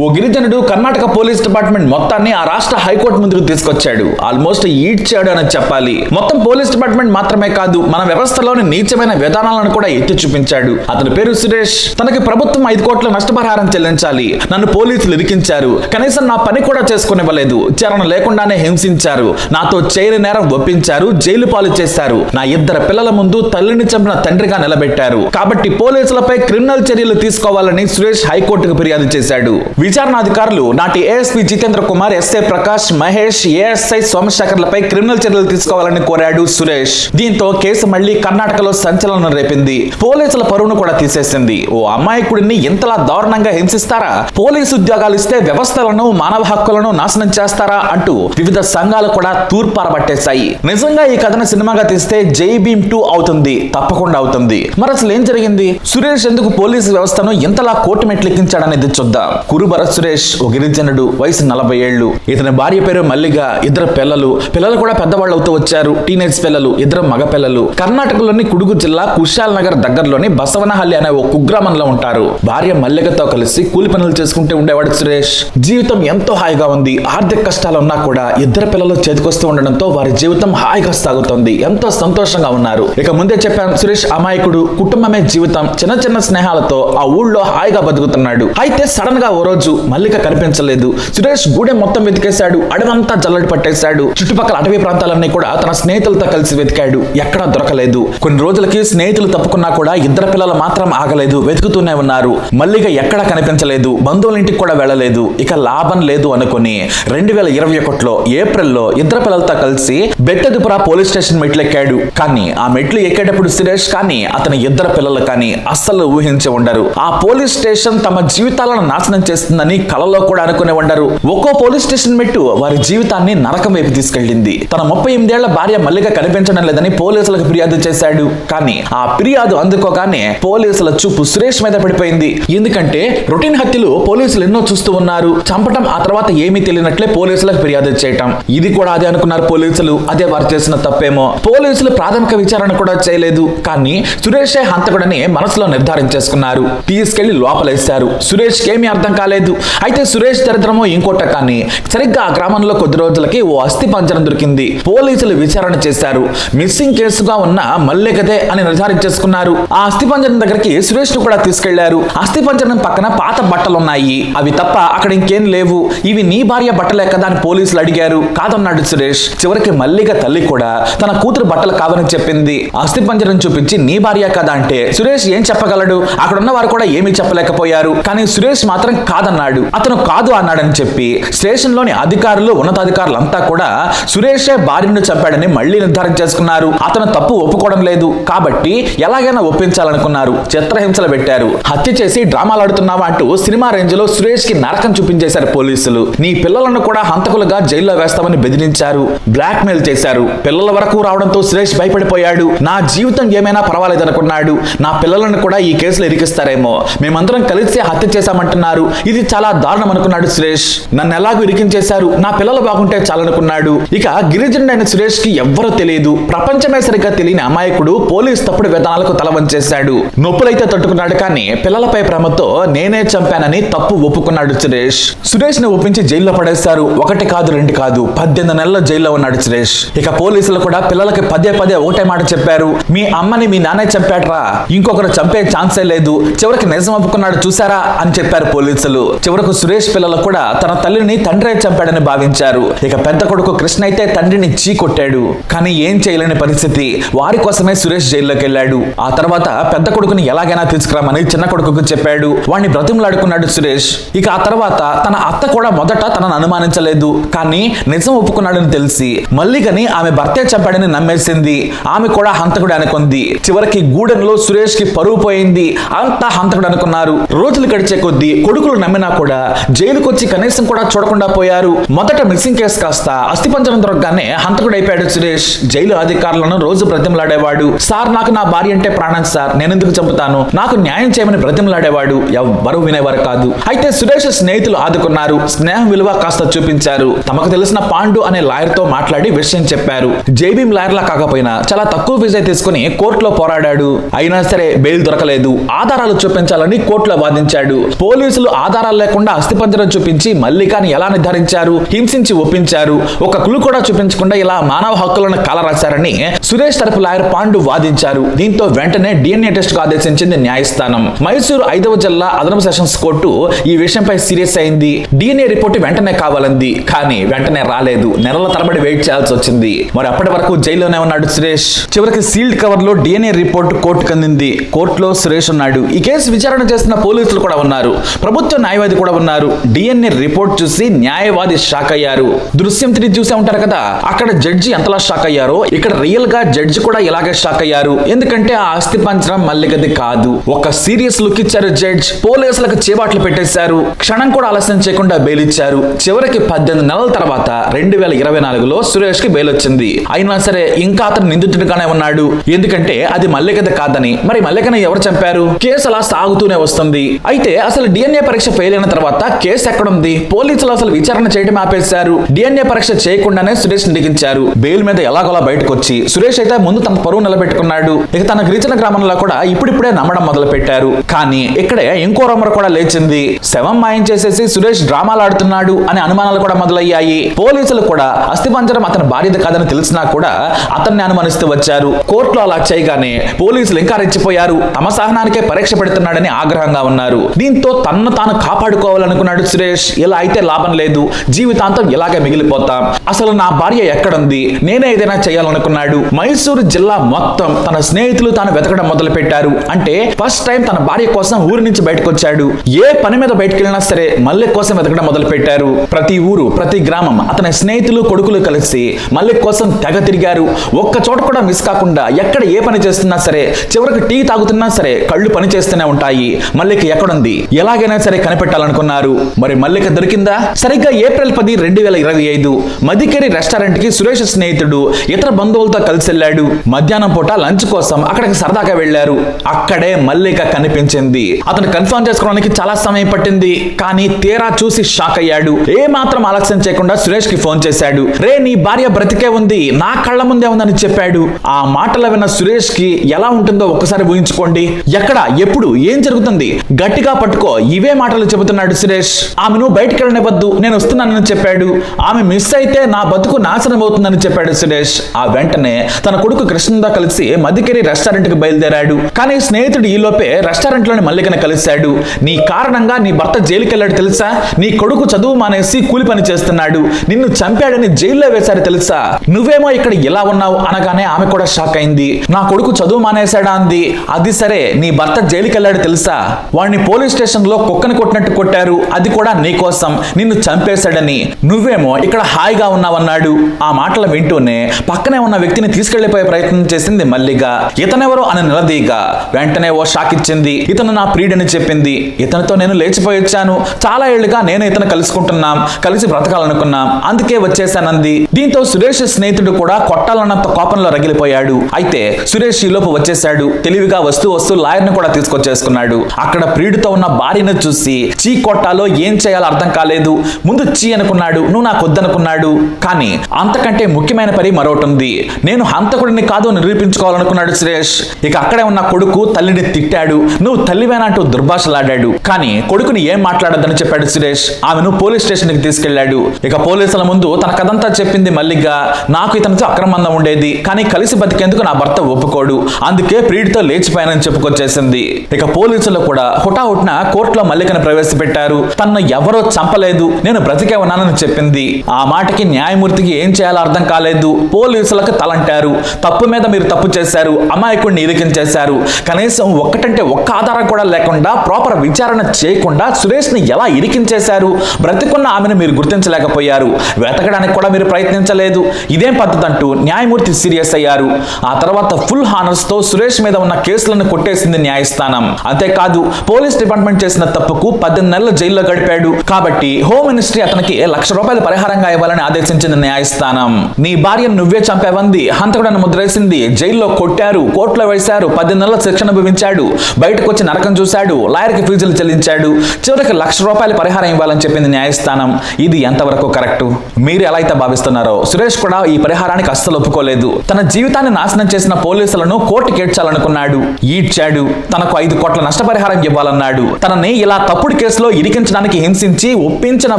ఓ గిరిజనుడు Karnataka police department మొత్తాన్ని ఆ రాష్ట్ర హైకోర్టు ముందుకు తీసుకొచ్చాడు. ఆల్మోస్ట్ ఈడ్చాడు అని చెప్పాలి. మొత్తం పోలీస్ డిపార్ట్మెంట్ మాత్రమే కాదు మన వ్యవస్థలోని నీచమైన విధానాలను కూడా ఎత్తి చూపించాడు. అతని పేరు సురేష్. తనకి ప్రభుత్వం ఐదు కోట్ల నష్టపరిహారం చెల్లించాలి. నన్ను పోలీసులు ఇరికించారు. కనీసం నా పని కూడా చేసుకునివ్వలేదు. చరణ లేకుండానే హింసించారు. నాతో చేయని నేరం ఒప్పించారు. జైలు పాలు చేశారు. నా ఇద్దరు పిల్లల ముందు తల్లిని చంపిన తండ్రిగా నిలబెట్టారు. కాబట్టి పోలీసులపై క్రిమినల్ చర్యలు తీసుకోవాలని సురేష్ హైకోర్టుకు ఫిర్యాదు చేశాడు. విచారణ అధికారులు నాటి ASP Jitendra Kumar SI Prakash Mahesh ASI సోమశేఖర్లపై criminal చర్యలు తీసుకోవాలని కోరాడు సురేష్. దీంతో కేసు మళ్ళీ కర్ణాటకలో సంచలనం రేపింది. పోలీసుల పరువును కూడా తీసేసింది. ఓ అమాయకుడిని ఇంతలా దారుణంగా హింసిస్తారా? పోలీసు ఉద్యోగాలు ఇస్తే వ్యవస్థలను మానవ హక్కులను నాశనం చేస్తారా అంటూ వివిధ సంఘాలు కూడా తూర్పారబట్టేశాయి. నిజంగా ఈ కథను సినిమాగా తీస్తే జై భీమ్ టూ అవుతుంది. తప్పకుండా అవుతుంది. మరి అసలు ఏం జరిగింది? సురేష్ ఎందుకు పోలీసు వ్యవస్థను ఇంతలా కోర్టు మెట్లెక్కించాడనేది చూద్దాం. కురు భరత్ సురేష్ ఓ గిరిజనుడు వయసు నలభై ఏళ్ళు ఇతని భార్య పేరు మల్లిగ ఇద్దరు పిల్లలు. పిల్లలు కూడా పెద్దవాళ్ళు అవుతూ వచ్చారు. టీనేజ్ పిల్లలు ఇద్దరు మగ పిల్లలు. కర్ణాటకలోని కుడుగు జిల్లా కుషాల్ నగర్ దగ్గరలోని బసవనహల్లి అనే ఓ కుగ్రామంలో ఉంటారు. భార్య మల్లిగతో కలిసి కూలి పనులు చేసుకుంటూ ఉండేవాడు సురేష్. జీవితం ఎంతో హాయిగా ఉంది. ఆర్థిక కష్టాలు ఉన్నా కూడా ఇద్దరు పిల్లలు చేతికొస్తూ ఉండడంతో వారి జీవితం హాయిగా సాగుతోంది. ఎంతో సంతోషంగా ఉన్నారు. ఇక ముందే చెప్పాను సురేష్ అమాయకుడు. కుటుంబమే జీవితం. చిన్న చిన్న స్నేహాలతో ఆ ఊళ్ళో హాయిగా బతుకుతున్నాడు. అయితే సడన్గా ఓ రోజు మల్లిక కనిపించలేదు. సురేష్ గూడెం మొత్తం వెతికేశాడు. అడవంతా జల్లడి పట్టేశాడు. చుట్టుపక్కల అటవీ ప్రాంతాలన్నీ కూడా తన స్నేహితులతో కలిసి వెతికాడు. ఎక్కడా దొరకలేదు. కొన్ని రోజులకి స్నేహితులు తప్పుకున్నా కూడా ఇద్దరు పిల్లలు మాత్రం ఆగలేదు. వెతుకుతూనే ఉన్నారు. మల్లిక ఎక్కడా కనిపించలేదు. బంధువుల ఇంటికి కూడా వెళ్ళలేదు. ఇక లాభం లేదు అనుకుని రెండు వేల ఇరవై ఒకటిలో ఏప్రిల్లో ఇద్దరు పిల్లలతో కలిసి బెట్టదుపురా పోలీస్ స్టేషన్ మెట్లు ఎక్కాడు కానీ ఆ మెట్లు ఎక్కేటప్పుడు సురేష్ కానీ అతని ఇద్దరు పిల్లలు కానీ అస్సలు ఊహించి ఉండరు. ఆ పోలీస్ స్టేషన్ తమ జీవితాలను నాశనం చేస్తుందని కలలో కూడా అనుకునే ఉండరు ఒక్కో పోలీస్ స్టేషన్ మెట్టు వారి జీవితాన్ని నరకం వైపు తీసుకెళ్ళింది తన ముప్పై ఎనిమిదేళ్ళ భార్య మల్లిక కనిపించడం లేదని పోలీసులకు ఫిర్యాదు చేశాడు. కానీ ఆ ఫిర్యాదు అందుకోగానే పోలీసుల చూపు సురేష్ మీద పడిపోయింది. ఎందుకంటే రొటీన్ హత్యలు పోలీసులు ఎన్నో చూస్తూ ఉన్నారు. చంపటం ఆ తర్వాత ఏమీ తెలియనట్లే పోలీసులకు ఫిర్యాదు చేయటం. ఇది కూడా అదే అనుకున్నారు పోలీసులు. అదే వారు చేసిన తప్పేమో. పోలీసులు ప్రాథమిక విచారణ కూడా చేయలేదు. కానీ సురేషే హంతకుడని మనసులో నిర్ధారించేసుకున్నారు. తీసుకెళ్ళి లోపలేశారు. సురేష్ ఏమీ అర్థం కాలేదు. అయితే సురేష్ దరిద్రమో ఇంకోట కానీ సరిగ్గా ఆ గ్రామంలో కొద్ది రోజులకి ఓ అస్థి పంజరం దొరికింది. పోలీసులు విచారణ చేశారు. మిస్సింగ్ కేసుగా ఉన్న మల్లికదే అని నిర్ధారించేసుకున్నారు ఆ అస్థి పంజరం దగ్గరికి సురేష్ను కూడా తీసుకెళ్ళారు. అస్థి పంజరం పక్కన పాత బట్టలు ఉన్నాయి అవి తప్ప అక్కడ ఇంకేం లేవు. ఇవి నీ భార్య బట్టలే కదా అని పోలీసులు అడిగారు. కాదన్నాడు సురేష్. చివరికి మల్లిక తల్లి కూడా తన కూతురు బట్టలు కావని చెప్పింది. అస్థి పంజరం చూపించి నీ భార్య కదా అంటే సురేష్ ఏం చెప్పగలడు? అక్కడ ఉన్న వారు కూడా ఏమీ చెప్పలేకపోయారు. కానీ సురేష్ మాత్రం కాదన్నాడు అతను కాదు అన్నాడని చెప్పి స్టేషన్లోని అధికారులు ఉన్నతాధికారులు అంతా కూడా సురేషే భార్యను చంపాడని మళ్ళీ నిర్ధారణ చేసుకున్నారు. అతను తప్పు ఒప్పుకోవడం లేదు. కాబట్టి ఎలాగైనా ఒప్పించాలనుకున్నారు. చిత్రహింసలు పెట్టారు. హత్య చేసి డ్రామాలు ఆడుతున్నావా అంటూ సినిమా రేంజ్లో సురేష్కి నరకం చూపించేశారు పోలీసులు. నీ పిల్లలను కూడా హంతకులుగా జైల్లో వేస్తామని బెదిరించారు. బ్లాక్ మెయిల్ చేశారు. పిల్లల వరకు రావడంతో సురేష్ భయపడిపోయాడు. నా జీవితం ఏమైనా పర్వాలేదు అనుకున్నాడు నా పిల్లలను కూడా ఈ కేసులో ఇరికిస్తారేమో. మేమందరం కలిసి హత్య చేశామంటున్నారు. ఇది చాలా దారుణం అనుకున్నాడు సురేష్. నన్ను ఎలాగో ఇరికించేశారు. నా పిల్లలు బాగుంటే చాలనుకున్నాడు. ఇక గిరిజనుడైన సురేష్కి ఎవ్వరూ తెలియదు. ప్రపంచమే సరిగ్గా తెలియని అమాయకుడు పోలీస్ తప్పుడు విధానాలకు తల వంచేశాడు. నొప్పులైతే తట్టుకున్నాడు కానీ పిల్లలపై ప్రేమతో నేనే చంపానని తప్పు ఒప్పుకున్నాడు సురేష్. సురేష్ని ఒప్పించి జైల్లో పడేశారు. ఒకటి కాదు రెండు కాదు పద్దెనిమిది నెలల జైల్లో ఉన్నాడు సురేష్. ఇక పోలీసులు కూడా పిల్లలకి పదే పదే ఒకటే మాట చెప్పారు. మీ అమ్మని మీ నాన్నే చంపాడ్రా. ఇంకొకరు చంపే ఛాన్సే లేదు. చివరికి నిజం ఒప్పుకున్నాడు చూసారా అని చెప్పారు పోలీసులు. చివరకు సురేష్ పిల్లలు కూడా తన తల్లిని తండ్రే చంపాడని భావించారు. ఇక పెద్ద కొడుకు కృష్ణ అయితే తండ్రిని చీ కొట్టాడు. కానీ ఏం చేయలేని పరిస్థితి. వారి కోసమే సురేష్ జైల్లోకి వెళ్ళాడు ఆ తర్వాత పెద్ద కొడుకుని ఎలాగైనా తీసుకురామని చిన్న కొడుకుకు చెప్పాడు. వాడిని బ్రతిమలాడుకున్నాడు సురేష్. ఇక ఆ తర్వాత తన అత్త కూడా మొదట తనను అనుమానించలేదు. కానీ నిజం ఒప్పుకున్నాడని తెలిసి మల్లికని ఆమె భర్తే చంపాడని నమ్మేసింది. ఆమె కూడా హంతకుడు అనుకుంది. చివరికి గూడెంలో సురేష్కి పరువు పోయింది. అంతా హంతకుడు అనుకున్నారు. రోజులు గడిచే కొద్దీ కొడుకులు నమ్మినా కూడా జైలుకు వచ్చి కనీసం కూడా చూడకుండా పోయారు. మొదట మిక్సింగ్ కేసు కాస్త అస్థిపంజరం దొరకగానే హంతకుడు అయిపోయాడు సురేష్. జైలు అధికారులను రోజు బ్రతిమలాడేవాడు. సార్ నాకు నా భార్య అంటే ప్రాణం సార్. నేనెందుకు చంపుతాను? నాకు న్యాయం చేయమని బ్రతిమలాడేవాడు ఎవ్వరూ వినేవారు కాదు. అయితే సురేష్ స్నేహితులు ఆదుకున్నారు. స్నేహం విలువ కాస్త చూపించారు. తమకు తెలిసిన పాండు అనే లాయర్తో మాట్లాడి విషయం చెప్పారు. జైబీమ్ లాయర్లా కాకపోయినా చాలా తక్కువ ఫీజే తీసుకుని కోర్టులో పోరాడాడు. అయినా సరే బెయిల్ దొరకలేదు. ఆధారాలు చూపించాలని కోర్టులో వాదించాడు. పోలీసులు ఆధారాలు ఆధారాలు లేకుండా అస్థిపంజరం చూపించి మల్లికాని ఎలా నిర్ధారించారు హింసించి ఒప్పించారు ఒక క్లూ కూడా చూపించకుండా ఇలా మానవ హక్కులను కాలరాశారని సురేష్ తరపు లాయర్ పాండు వాదించారు. దీంతో వెంటనే డిఎన్ఏ టెస్ట్కు ఆదేశించింది న్యాయస్థానం. మైసూరు ఐదవ జిల్లా అదనపు సెషన్స్ కోర్టు ఈ విషయంపై సీరియస్ అయింది. డిఎన్ఏ రిపోర్ట్ వెంటనే కావాలంది కానీ వెంటనే రాలేదు. నెలల తరబడి వెయిట్ చేయాల్సి వచ్చింది. మరి అప్పటి వరకు జైల్లోనే ఉన్నాడు సురేష్. చివరికి సీల్డ్ కవర్లో డిఎన్ఏ రిపోర్ట్ కోర్టుకు అందింది. కోర్టులో సురేష్ ఉన్నాడు. ఈ కేసు విచారణ చేస్తున్న పోలీసులు కూడా ఉన్నారు. ప్రభుత్వ న్యాయవాది కూడా ఉన్నారు. డిఎన్ఏ రిపోర్ట్ చూసి న్యాయవాది షాక్ అయ్యారు. దృశ్యం త్రీ చూసే ఉంటారు కదా అక్కడ జడ్జి ఎంతలా షాక్ అయ్యారో ఇక్కడ రియల్గా జడ్జి కూడా ఇలాగే షాక్ అయ్యారు. ఎందుకంటే ఆ అస్థి పంచడం మల్లిగది కాదు. ఒక సీరియస్ లుక్ ఇచ్చారు జడ్జ్. పోలీసులకు చేబాట్లు పెట్టేశారు. క్షణం కూడా ఆలస్యం చేయకుండా బెయిల్ ఇచ్చారు చివరికి పద్దెనిమిది నెలల తర్వాత రెండు వేల ఇరవై నాలుగులో సురేష్కి బెయిల్ వచ్చింది అయినా సరే ఇంకా అతను నిందితుడిగానే ఉన్నాడు. ఎందుకంటే అది మల్లికద కాదని. మరి మల్లికని ఎవరు చంపారు? కేసు అలా సాగుతూనే వస్తుంది. అయితే అసలు డిఎన్ఏ పరీక్ష ఫెయిల్ అయిన తర్వాత కేసు ఎక్కడుంది? పోలీసులు అసలు విచారణ చేయడం ఆపేశారు. డిఎన్ఏ పరీక్ష చేయకుండానే సురేష్ దిగించారు బెయిల్ మీద ఎలాగోలా బయటకు వచ్చి సురేష్ అయితే ముందు తన పరువు నిలబెట్టుకున్నాడు. ఇక తన గిరిజన గ్రామంలో కూడా ఇప్పుడిప్పుడే నమ్మడం మొదలు పెట్టారు కానీ ఇక్కడే ఇంకో రొమ్మర కూడా లేచింది. శవం మాయం చేసేసి సురేష్ డ్రామాలు ఆడుతున్నాడు అనే అనుమానాలు కూడా మొదలయ్యాయి. పోలీసులు కూడా అస్థిపంజరం అతని బాధ్యత కాదని తెలిసినా కూడా అతన్ని అనుమానిస్తూ వచ్చారు. కోర్టులో అలా చేయగానే పోలీసులు ఇంకా రెచ్చిపోయారు. తమ సహనానికే పరీక్ష పెడుతున్నాడని ఆగ్రహంగా ఉన్నారు. దీంతో తన్ను తాను కాపాడుకోవాలనుకున్నాడు సురేష్. ఇలా అయితే లాభం లేదు. జీవితాంతం ఇలాగే మిగిలిపోతాం. అసలు నా భార్య ఎక్కడుంది? నేనే ఏదైనా చేయాలనుకున్నాడు. మైసూరు జిల్లా మొత్తం తన స్నేహితులు తాను వెతకడం మొదలు పెట్టారు అంటే ఫస్ట్ టైం తన భార్య కోసం ఊరి నుంచి బయటకు వచ్చాడు ఏ పని మీద బయటకు వెళ్ళినా సరే మల్లె కోసం వెతకడం మొదలు పెట్టారు ప్రతి ఊరు ప్రతి గ్రామం అతని స్నేహితులు కొడుకులు కలిసి మల్లె కోసం తెగ తిరిగారు. ఒక్క చోట కూడా మిస్ కాకుండా ఎక్కడ ఏ పని చేస్తున్నా సరే చివరికి టీ తాగుతున్నా సరే కళ్ళు పని చేస్తూనే ఉంటాయి. మల్లెకి ఎక్కడుంది? ఎలాగైనా సరే కనిపి కనిపెట్టాలనుకున్నారు మరి మల్లిక దొరికిందా? సరిగ్గా ఏప్రిల్ పది రెండు వేల ఇరవై ఐదు మదికేరి రెస్టారెంట్కి సురేష్ స్నేహితుడు ఇతర బంధువులతో కలిసి వెళ్ళాడు. మధ్యాహ్నం పూట లంచ్ కోసం అక్కడికి సరదాగా వెళ్ళారు అక్కడే మల్లిక కనిపించింది. అతను కన్ఫర్మ్ చేసుకోవడానికి చాలా సమయం పట్టింది. కానీ తీరా చూసి షాక్ అయ్యాడు. ఏ మాత్రం ఆలస్యం చేయకుండా సురేష్కి ఫోన్ చేశాడు. రే నీ భార్య బ్రతికే ఉంది. నా కళ్ళ ముందే ఉందని చెప్పాడు. ఆ మాటలు విన్న సురేష్కి ఎలా ఉంటుందో ఒక్కసారి ఊహించుకోండి. ఎక్కడ? ఎప్పుడు? ఏం జరుగుతుంది? గట్టిగా పట్టుకో. ఇవే మాటలు చెబుతున్నాడు సురేష్ ఆమెను బయటికి వెళ్ళనివ్వద్దు నేను వస్తున్నానని చెప్పాడు. ఆమె మిస్ అయితే నా బతుకు నాశనం అవుతుందని చెప్పాడు సురేష్. ఆ వెంటనే తన కొడుకు కృష్ణతో కలిసి మదికేరి రెస్టారెంట్కి బయలుదేరాడు. కానీ స్నేహితుడు ఈలోపే రెస్టారెంట్లోని మల్లికను కలిశాడు. నీ కారణంగా నీ భర్త జైలుకి వెళ్ళాడు తెలుసా? నీ కొడుకు చదువు మానేసి కూలి పని చేస్తున్నాడు. నిన్ను చంపాడని జైల్లో వేశారు తెలుసా? నువ్వేమో ఇక్కడ ఇలా ఉన్నావు అనగానే ఆమె కూడా షాక్ అయింది. నా కొడుకు చదువు మానేశాడా అంది. అది సరే నీ భర్త జైలుకి వెళ్ళాడు తెలుసా? వాడిని పోలీస్ స్టేషన్లో కుక్కని కొట్టినట్టు కొట్టారు. అది కూడా నీకోసం నిన్ను చంపేశాడని. నువ్వేమో ఇక్కడ హాయిగా ఉన్నావన్నాడు. ఆ మాటలు వింటూనే పక్కనే ఉన్న వ్యక్తిని తీసుకెళ్ళిపోయే ప్రయత్నం చేసింది మల్లిగా ఇతనెవరో అని నిలదీగా. వెంటనే ఓ షాక్ ఇచ్చింది. ఇతను నా ప్రియుడని చెప్పింది. ఇతనితో నేను లేచిపోయి వచ్చాను. చాలా ఏళ్ళుగా నేను ఇతను కలుసుకుంటున్నాం. కలిసి బ్రతకాలనుకున్నాం. అందుకే వచ్చేసానంది దీంతో సురేష్ స్నేహితుడు కూడా కొట్టాలన్నంత కోపంలో రగిలిపోయాడు. అయితే సురేష్ ఈలోపు వచ్చేశాడు. తెలివిగా వస్తూ వస్తూ లాయర్ని కూడా తీసుకొచ్చేసుకున్నాడు. అక్కడ ప్రియుడితో ఉన్న భార్యను చూసి చీ కొట్టాలో ఏం చేయాలో అర్థం కాలేదు. ముందు చీ అనుకున్నాడు నువ్వు నాకు వద్దనుకున్నాడు. కానీ అంతకంటే ముఖ్యమైన పని మరొకటి ఉంది. నేను హంతకుడిని కాదు నిరూపించుకోవాలనుకున్నాడు సురేష్. ఇక అక్కడే ఉన్న కొడుకు తల్లిని తిట్టాడు. నువ్వు తల్లివేనంటూ దుర్భాషలాడాడు. కానీ కొడుకుని ఏం మాట్లాడొద్దని చెప్పాడు సురేష్. ఆమెను పోలీస్ స్టేషన్కి తీసుకెళ్ళాడు ఇక పోలీసుల ముందు తన కథంతా చెప్పింది మల్లిగా. నాకు ఇతనితో అక్రమంగా ఉండేది. కానీ కలిసి బతికేందుకు నా భర్త ఒప్పుకోడు. అందుకే ప్రియుడితో లేచిపోయానని చెప్పుకొచ్చేసింది. ఇక పోలీసులు కూడా హుటాహుట్న కోర్టులో మల్లికను ప్రవేశపెట్టారు. తనను ఎవరో చంపలేదు. నేను బ్రతికే ఉన్నానని చెప్పింది. ఆ మాటకి న్యాయమూర్తికి ఏం చేయాలో అర్థం కాలేదు. పోలీసులకు తలంటారు. తప్పు మీద మీరు తప్పు చేశారు. అమాయకుడిని ఇరికించేశారు. కనీసం ఒక్కటంటే ఒక్క ఆధారం కూడా లేకుండా ప్రాపర్ విచారణ చేయకుండా సురేష్ని ఎలా ఇరికించేశారు? బ్రతికున్న ఆమెను మీరు గుర్తించలేకపోయారు. వెతకడానికి కూడా మీరు ప్రయత్నించలేదు. ఇదేం పద్ధతి అంటూ న్యాయమూర్తి సీరియస్ అయ్యారు. ఆ తర్వాత ఫుల్ హానర్స్తో సురేష్ మీద ఉన్న కేసులను కొట్టేసింది న్యాయస్థానం. అంతేకాదు పోలీస్ డిపార్ట్మెంట్ చేసిన తప్పుకు పద్దెనిమిది నెలలు జైల్లో గడిపాడు. కాబట్టి హోమ్ మినిస్ట్రీ అతనికి లక్ష రూపాయలు పరిహారంగా ఇవ్వాలని ఆదేశించింది న్యాయస్థానం. నీ భార్యను నువ్వే చంపావంది. హంతకుడని ముద్రేసింది. జైల్లో కొట్టారు. కోర్టులో వేశారు. పద్దెనిమిది నెలల శిక్షణ భవించాడు బయటకు వచ్చి నరకం చూశాడు. లాయర్కి ఫీజులు చెల్లించాడు. చివరికి లక్ష రూపాయల పరిహారం ఇవ్వాలని చెప్పింది న్యాయస్థానం. ఇది ఎంతవరకు కరెక్ట్? మీరు ఎలా అయితే భావిస్తున్నారో సురేష్ కూడా ఈ పరిహారానికి అస్సలు ఒప్పుకోలేదు. తన జీవితాన్ని నాశనం చేసిన పోలీసులను కోర్టు కేడ్చాలనుకున్నాడు ఈడ్చాడు. తనకు ఐదు కోట్ల నష్టపరిహారం ఇవ్వాలన్నాడు. తనని ఇలా తప్పుడు తప్పుడు కేసులో ఇరికించడానికి హింసించి ఒప్పించిన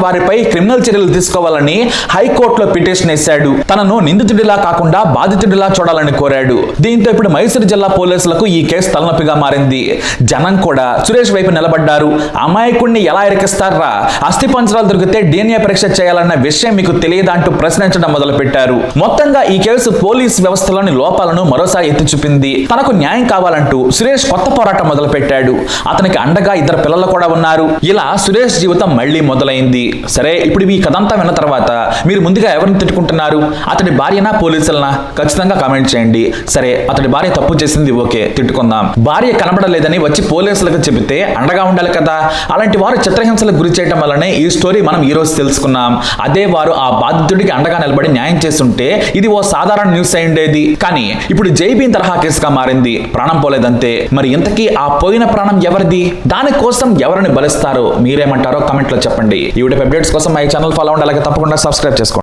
వారిపై క్రిమినల్ చర్యలు తీసుకోవాలని హైకోర్టులో పిటిషన్ వేశాడు. తనను నిందితుడిలా కాకుండా బాధితుడిలా చూడాలని కోరాడు. దీంతో ఇప్పుడు మైసూరు జిల్లా పోలీసులకు ఈ కేసు తలనొప్పిగా మారింది. జనం కూడా సురేష్ వైపు నిలబడ్డారు. అమాయకుడిని ఎలా ఇరికిస్తారా? అస్థి పంచరాలు దొరికితే డిఎన్ఏ పరీక్ష చేయాలన్న విషయం మీకు తెలియదా అంటూ ప్రశ్నించడం మొదలుపెట్టారు. మొత్తంగా ఈ కేసు పోలీస్ వ్యవస్థలోని లోపాలను మరోసారి ఎత్తి చూపింది. తనకు న్యాయం కావాలంటూ సురేష్ కొత్త పోరాటం మొదలుపెట్టాడు. అతనికి అండగా ఇద్దరు పిల్లలు కూడా ఉన్నారు. ఇలా సురేష్ జీవితం మళ్ళీ మొదలైంది. సరే ఇప్పుడు మీ కథంతా విన్న తర్వాత మీరు ముందుగా ఎవరిని తిట్టుకుంటున్నారు? అతడి భార్యనా పోలీసులనా? ఖచ్చితంగా కామెంట్ చేయండి. సరే అతడి భార్య తప్పు చేసింది ఓకే తిట్టుకుందాం. భార్య కనబడలేదని వచ్చి పోలీసులకు చెబితే అండగా ఉండాలి కదా? అలాంటి వారు చిత్రహింసలకు గురి చేయడం వల్లనే ఈ స్టోరీ మనం ఈ రోజు తెలుసుకున్నాం. అదే వారు ఆ బాధితుడికి అండగా నిలబడి న్యాయం చేస్తుంటే ఇది ఓ సాధారణ న్యూస్ అయి ఉండేది. కానీ ఇప్పుడు జైబీన్ తరహా కేసుగా మారింది. ప్రాణం పోలేదంతే. మరి ఇంతకీ ఆ పోయిన ప్రాణం ఎవరిది? దానికోసం ఎవరిని బలిస్తారో మీరేమంటారో కమెంట్లో చెప్పండి. ఈ వీడియో అప్డేట్స్ కోసం మా ఛానల్ ఫాలో అవ్వండి. అలాగే తప్పకుండా సబ్స్క్రైబ్ చేసుకోండి.